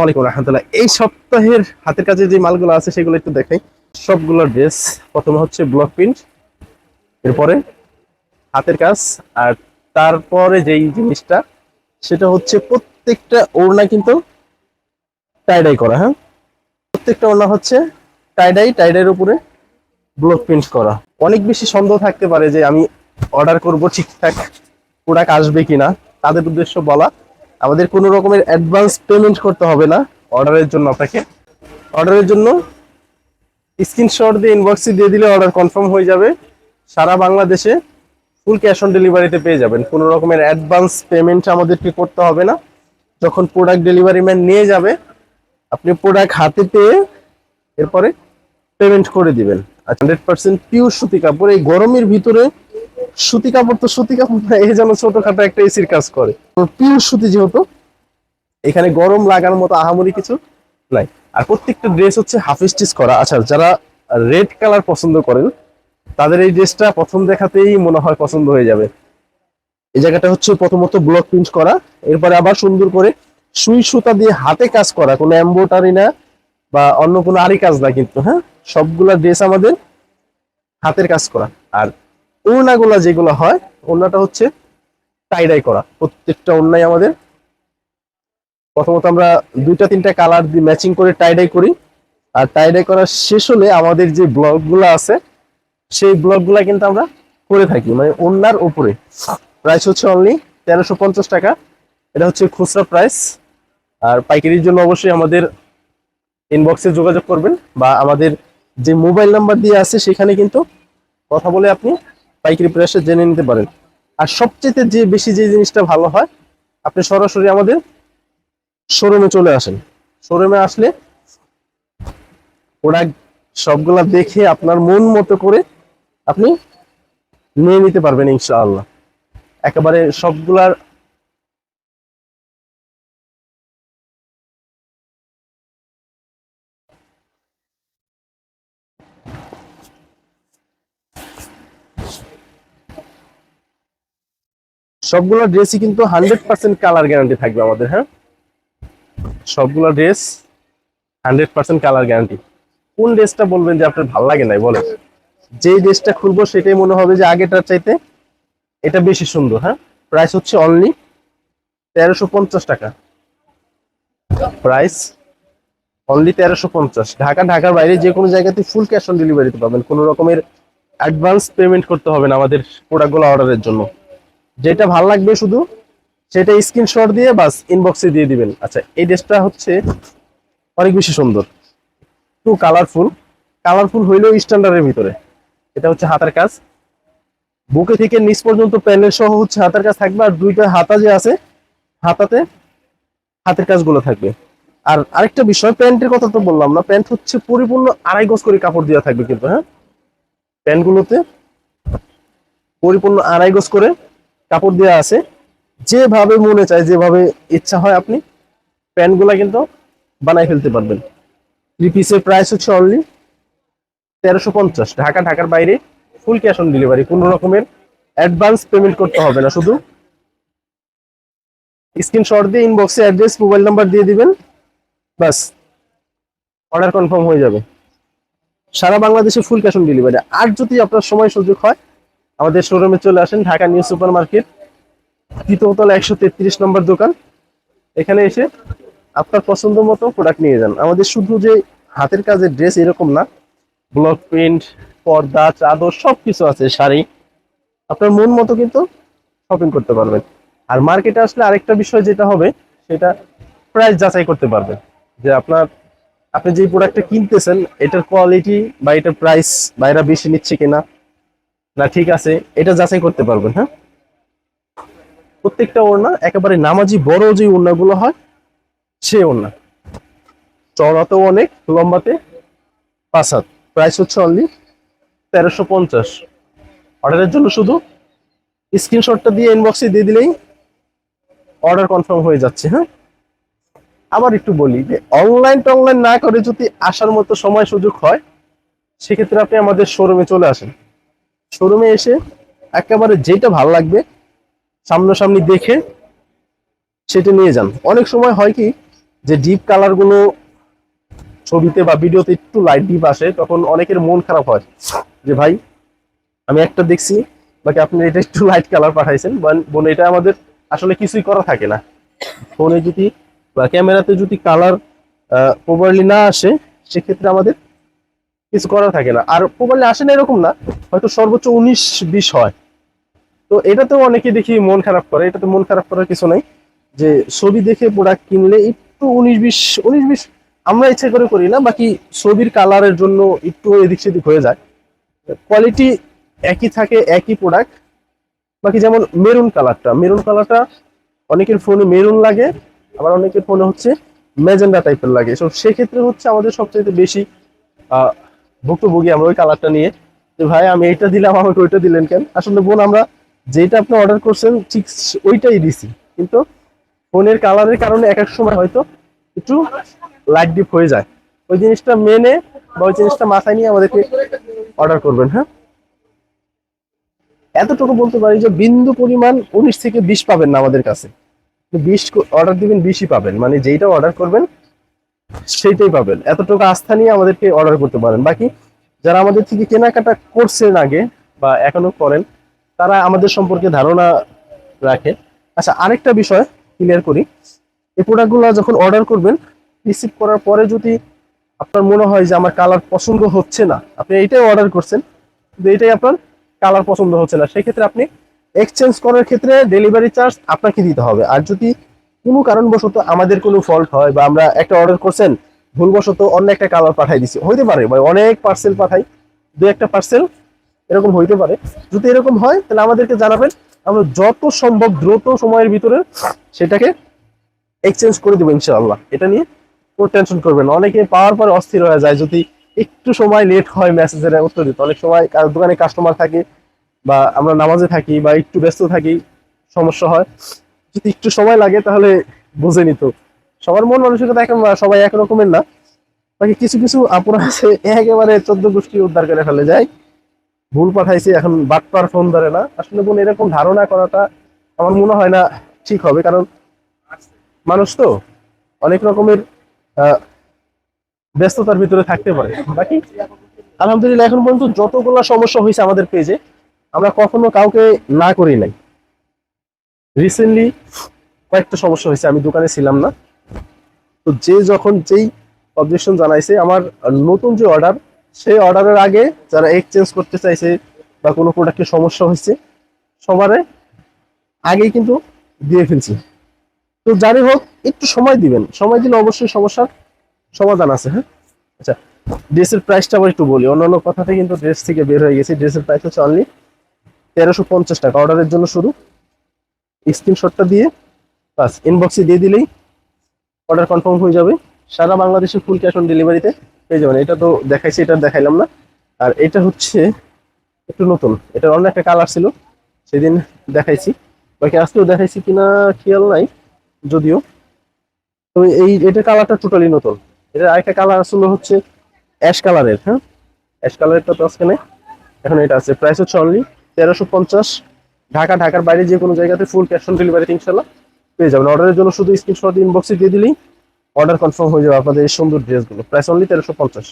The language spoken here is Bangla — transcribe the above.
ওয়ালাইকুম রহমতুল্লাহ। এই সপ্তাহের হাতের কাজে যে মালগুলো আছে, সেগুলো একটু দেখাই। সবগুলো ড্রেস, প্রথমে হচ্ছে ব্লক প্রিন্ট, এরপরে হাতের কাজ, আর তারপরে যেই জিনিসটা, সেটা হচ্ছে প্রত্যেকটা ওড়না কিন্তু টাইডাই করা হ্যাঁ? প্রত্যেকটা ওড়না হচ্ছে টাইডাই টাইডাইয়ের উপরে ব্লক প্রিন্ট করা। অনেক বেশি সন্দেহ থাকতে পারে যে আমি অর্ডার করব ঠিকঠাক প্রোডাক্ট আসবে কিনা, তাদের উদ্দেশ্য বলা। আমাদের কোনো রকমের অ্যাডভান্স পেমেন্ট করতে হবে না অর্ডারের জন্য আপনাকে। অর্ডারের জন্য স্ক্রিনশট দিয়ে ইনবক্সে দিয়ে দিলে অর্ডার কনফার্ম হয়ে যাবে। সারা বাংলাদেশে ফুল ক্যাশ অন ডেলিভারিতে পেয়ে যাবেন। কোনো রকমের অ্যাডভান্স পেমেন্ট আমাদেরকে করতে হবে না। যখন প্রোডাক্ট ডেলিভারি ম্যান নিয়ে যাবে, আপনি প্রোডাক্ট হাতে পেয়ে এরপরে পেমেন্ট করে দিবেন। আর হান্ড্রেড পার্সেন্ট পিওর সুতি কাপড়। এই গরমের ভিতরে সুতি কাপড় তো সুতি কাপড় না, এই যেন ছোটখাটো একটা এসির কাজ করে। পিওর সুতি যেহেতু, এখানে গরম লাগার মতো আহামরি কিছু নাই। আর প্রত্যেকটা ড্রেস হচ্ছে হাফ স্টিচ করা। আচ্ছা যারা রেড কালার পছন্দ করেন, তাদের এই ড্রেসটা প্রথম দেখাতেই মনে হয় পছন্দ হয়ে যাবে। এই জায়গাটা হচ্ছে প্রথমত ব্লক প্রিন্ট করা। এরপরে আবার সুন্দর করে সুই সুতা দিয়ে হাতে কাজ করা। কোনো এম্বোটারি না বা অন্য কোনো আরি কাজ না কিন্তু হ্যাঁ? সবগুলা ড্রেস আমাদের হাতের কাজ করা। আর ওড়নাগুলা যেগুলো হয়, ওড়নাটা হচ্ছে টাইডাই করা। প্রত্যেকটা ওড়নাই আমাদের। প্রথমত আমরা দুইটা, তিনটা কালার দিয়ে ম্যাচিং করে টাইডাই করি। আর টাইডাই করা শেষ হলে আমাদের যে ব্লকগুলো আছে, সেই ব্লকগুলা কিন্তু আমরা করে থাকি। মানে ওড়নার উপরে। প্রাইস হচ্ছে অনলি তেরোশো পঞ্চাশ টাকা। এটা হচ্ছে খুচরা প্রাইস আর পাইকারির জন্য অবশ্যই আমাদের ইনবক্সে যোগাযোগ করবেন। বা আমাদের যে মোবাইল নাম্বার দিয়ে আছে, সেখানে কিন্তু কথা বলে আপনি পাইকারি প্রাইসে জেনে নিতে পারেন। আর সবচেয়ে যে বেশি যে জিনিসটা ভালো হয়, আপনি সরাসরি আমাদের শোরুমে চলে আসেন। শোরুমে আসলে ওরা সবগুলা দেখে আপনার মন মতো করে আপনি নিয়ে নিতে পারবেন ইনশাআল্লাহ। একেবারে সবগুলার সবগুলো ড্রেসই কিন্তু হান্ড্রেড পার্সেন্ট কালার গ্যারান্টি থাকবে আমাদের হ্যাঁ? সবগুলো dress hundred percent colour guarantee কোন ড্রেসটা বলবেন যে আপনার ভালো লাগে নাই, বলেন। যেই ড্রেসটা খুলবো সেটাই মনে হবে যে আগেটার চাইতে এটা বেশি সুন্দর হ্যাঁ? প্রাইস হচ্ছে অনলি তেরোশো পঞ্চাশ টাকা। প্রাইস অনলি তেরোশো পঞ্চাশ। ঢাকা, ঢাকার বাইরে যে কোনো জায়গাতে ফুল ক্যাশ অন ডেলিভারি ডেলিভারিতে পাবেন। কোনো রকমের অ্যাডভান্স পেমেন্ট করতে হবে না আমাদের প্রোডাক্টগুলো অর্ডারের জন্য। যেটা ভালো লাগবে শুধু, সেটা স্ক্রিনশট দিয়ে বাস ইনবক্সে দিয়ে দিবেন। আচ্ছা এই ড্রেসটা হচ্ছে অনেক বেশি সুন্দর। টু কালারফুল কালারফুল হইলেও স্ট্যান্ডার্ডের ভিতরে। এটা হচ্ছে হাতার কাজ। বুকে থেকে নিচ পর্যন্ত প্যানেল সহ হচ্ছে হাতার কাজ থাকবে, আর দুইটা হাতা যে আছে, হাতাতে হাতের কাজগুলো থাকবে। আর আরেকটা বিষয়, প্যান্টের কথা তো বললাম না, প্যান্ট হচ্ছে পরিপূর্ণ আড়াই গজ করে কাপড় দেওয়া থাকবে কিন্তু হ্যাঁ? প্যান্টগুলোতে পরিপূর্ণ আড়াই গজ করে কাপড় দেওয়া আছে। যেভাবে মনে চায়, যেভাবে ইচ্ছা হয় আপনি প্যান্টগুলা কিন্তু বানাই ফেলতে পারবেন। থ্রি পিসের প্রাইস হচ্ছে অনলি তেরোশো পঞ্চাশ। ঢাকা, ঢাকার বাইরে ফুল ক্যাশ অন ডেলিভারি কোনো রকমের অ্যাডভান্স পেমেন্ট করতে হবে না। শুধু স্ক্রিনশট দিয়ে ইনবক্সে অ্যাড্রেস মোবাইল নাম্বার দিয়ে দিবেন বাস অর্ডার কনফার্ম হয়ে যাবে। সারা বাংলাদেশে ফুল ক্যাশ অন ডেলিভারি আর যদি আপনার সময় সুযোগ হয় আমাদের শোরুমে চলে আসেন ঢাকা নিউ সুপার মার্কেট তৃতীয়তলা একশো তেত্রিশ নম্বর দোকান। এখানে এসে আপনার পছন্দ মতো প্রোডাক্ট নিয়ে যান। আমাদের শুধু যে হাতের কাজের ড্রেস এরকম না ব্লক প্রিন্ট পর্দা, চাদর সব কিছু আছে, শাড়ি। আপনার মন মতো কিন্তু শপিং করতে পারবেন। আর মার্কেটে আসলে আরেকটা বিষয় যেটা হবে, সেটা প্রাইস যাচাই করতে পারবেন। যে আপনার, আপনি যে প্রোডাক্টটা কিনতেছেন, এটার কোয়ালিটি বা এটার প্রাইস বা এরা বেশি নিচ্ছে কিনা না, ঠিক আছে, এটা যাচাই করতে পারবেন হ্যাঁ? প্রত্যেকটা ওড়না, একেবারে নামাজি বড় যে ওড়নাগুলো হয় সে ওড়না। চড়াতেও অনেক, লম্বাতে পাঁচ হাত। প্রাইস হচ্ছে অনলি তেরোশো পঞ্চাশ। অর্ডারের জন্য শুধু স্ক্রিনশটটা দিয়ে ইনবক্সে দিয়ে দিলেই অর্ডার কনফার্ম হয়ে যাচ্ছে হ্যাঁ? আবার একটু বলি যে অনলাইন টনলাইন না করে যদি আসার মতো সময় সুযোগ হয়, সেক্ষেত্রে আপনি আমাদের শোরুমে চলে আসেন। শোরুমে এসে একেবারে যেটা ভালো লাগবে, সামনাসামনি দেখে সেটা নিয়ে যান। অনেক সময় হয় কি যে ডিপ কালারগুলো ছবিতে বা ভিডিওতে একটু লাইট ডিপ আসে, তখন অনেকের মন খারাপ হয় যে ভাই, আমি একটা দেখছি, বাকি আপনি এটা একটু লাইট কালার পাঠাইছেন বোন- এটা আমাদের আসলে কিছুই করা থাকে না। ফোনে যদি বা ক্যামেরাতে যদি কালার প্রপারলি না আসে, সেক্ষেত্রে আমাদের কিছু করা থাকে না। আর প্রপারলি আসে না এরকম না, হয়তো সর্বোচ্চ উনিশ, বিশ হয়। তো এটাতেও অনেকে দেখি মন খারাপ করে, এটাতে মন খারাপ করার কিছু নাই। যে ছবি দেখে প্রোডাক্ট কিনলে একটু উনিশ, বিশ উনিশ, বিশ আমরা ইচ্ছে করে করি না, বাকি ছবির কালারের জন্য একটু এদিক সেদিক হয়ে যায়। কোয়ালিটি একই থাকে, একই প্রোডাক্ট বাকি যেমন মেরুন কালারটা মেরুন কালারটা অনেকের ফোনে মেরুন লাগে, আবার অনেকের ফোনে হচ্ছে ম্যাজেন্ডা টাইপের লাগে। তো সেক্ষেত্রে হচ্ছে আমাদের সবচেয়ে বেশি ভুক্তভোগী আমরা ওই কালারটা নিয়ে। যে ভাই, আমি এইটা দিলাম, আমাকে ওইটা দিলেন কেন? আসলে বোন, আমরা যেটা আপনি অর্ডার করছেন, ঠিক ওইটাই দিছি। কিন্তু ফোনের কালারের কারণে এক এক সময় হয়তো একটু লাইট ডিপ হয়ে যায়। ওই জিনিসটা মেনে বা ওই জিনিসটা মাথায় নিয়ে আমাদেরকে অর্ডার করবেন হ্যাঁ? এতটুকু বলতে পারি যে বিন্দু পরিমাণ উনিশ থেকে বিশ পাবেন না আমাদের কাছে। বিশ অর্ডার দিবেন, বিশই পাবেন। মানে যেইটা অর্ডার করবেন সেইটাই পাবেন। এতটুকু আস্থা নিয়ে আমাদেরকে অর্ডার করতে পারেন। বাকি যারা আমাদের থেকে কেনাকাটা করছেন আগে বা এখনও করেন, তারা আমাদের সম্পর্কে ধারণা রাখে। আচ্ছা আরেকটা বিষয় ক্লিয়ার করি। এই প্রোডাক্টগুলো যখন অর্ডার করবেন রিসিভ করার পরে যদি আপনার মনে হয় যে আমার কালার পছন্দ হচ্ছে না, আপনি এইটাই অর্ডার করছেন, কিন্তু এইটাই আপনার কালার পছন্দ হচ্ছে না, সেক্ষেত্রে আপনি এক্সচেঞ্জ করার ক্ষেত্রে ডেলিভারি চার্জ আপনাকে দিতে হবে। আর যদি কোনো কারণবশত আমাদের কোনো ফল্ট হয় বা আমরা একটা অর্ডার করছেন, ভুলবশত অন্য একটা কালার পাঠাই দিছি। হইতে পারে ভাই, অনেক পার্সেল পাঠাই, দু একটা পার্সেল এরকম হইতে পারে। যদি এরকম হয়, তাহলে আমাদেরকে জানাবেন। আমরা যত সম্ভব দ্রুত সময়ের ভিতরে সেটাকে এক্সচেঞ্জ করে দেবো ইনশাআল্লাহ। এটা নিয়ে কোনো টেনশন করবেন অনেকে পাওয়ার পরে অস্থির হয়ে যায়। যদি একটু সময় লেট হয় মেসেজের উত্তর দিতে, অনেক সময় দোকানে কাস্টমার থাকে বা আমরা নামাজে থাকি বা একটু ব্যস্ত থাকি, সমস্যা হয়। যদি একটু সময় লাগে তাহলে বুঝে নিত। সবার মন মানসিকতা এখন সবাই এক রকমের না। বাকি কিছু কিছু আপুরা আছে, একেবারে চোদ্দ গোষ্ঠী উদ্ধার করে ফেলে যায়। ভুল পাঠাইছে, এখন বাটপার ফোন ধরে না। আসলে বোন, এরকম ধারণা করাটা আমার মনে হয় না ঠিক হবে, কারণ মানুষ তো অনেক রকমের ব্যস্ততার ভিতরে থাকতে পারে। বাকি আলহামদুলিল্লাহ, এখন পর্যন্ত যতগুলো সমস্যা হয়েছে আমাদের পেজে আমরা কখনো কাউকে না করি নাই। রিসেন্টলি কয়েকটা সমস্যা হয়েছে, আমি দোকানে ছিলাম না। তো যে যখন যেই অবজেকশন জানাইছে, আমার নতুন যে অর্ডার সেই অর্ডারের আগে যারা এক্সচেঞ্জ করতে চাইছে বা কোনো প্রোডাক্টের সমস্যা হয়েছে, সবারে আগেই কিন্তু দিয়ে ফেলছি। তো যাই হোক, একটু সময় দিবেন। সময় দিলে অবশ্যই সমস্যার সমাধান আছে হ্যাঁ? আচ্ছা ড্রেসের প্রাইসটা আবার একটু বলি। অন্যান্য কথাতে কিন্তু ড্রেস থেকে বের হয়ে গেছে। ড্রেসের প্রাইস হচ্ছে অনলি তেরোশো পঞ্চাশ টাকা। অর্ডারের জন্য শুরু। স্ক্রিনশটটা দিয়ে বাস ইনবক্সে দিয়ে দিলেই অর্ডার কনফার্ম হয়ে যাবে। সারা বাংলাদেশে ফুল ক্যাশ অন ডেলিভারিতে পেয়ে যাবেন। এটা তো দেখাইছি, এটা দেখাইলাম না। আর এটা হচ্ছে একটু নতুন। এটার অন্য একটা কালার ছিল, সেদিন দেখাইছি। বাকি আজকেও দেখাইছি কিনা খেয়াল নাই, যদিও। তো এই, এটা কালারটা টোটালি নতুন। এটা আরেকটা কালার আসলে হচ্ছে অ্যাশ কালারের হ্যাঁ? অ্যাশ কালারেরটা তো আজকে নেই। এখন এটা আছে। প্রাইস হচ্ছে অনলি তেরোশো পঞ্চাশ। ঢাকা, ঢাকার বাইরে যে কোনো জায়গাতে ফুল ক্যাশ অন ডেলিভারি ইনশাল্লাহ পেয়ে যাবেন। অর্ডারের জন্য শুধু স্ক্রিনশট ইনবক্সে দিয়ে দিলেই অর্ডার কনফার্ম হয়ে যাবে আপনাদের এই সুন্দর ড্রেসগুলো প্রাইস অনলি তেরোশো পঞ্চাশ।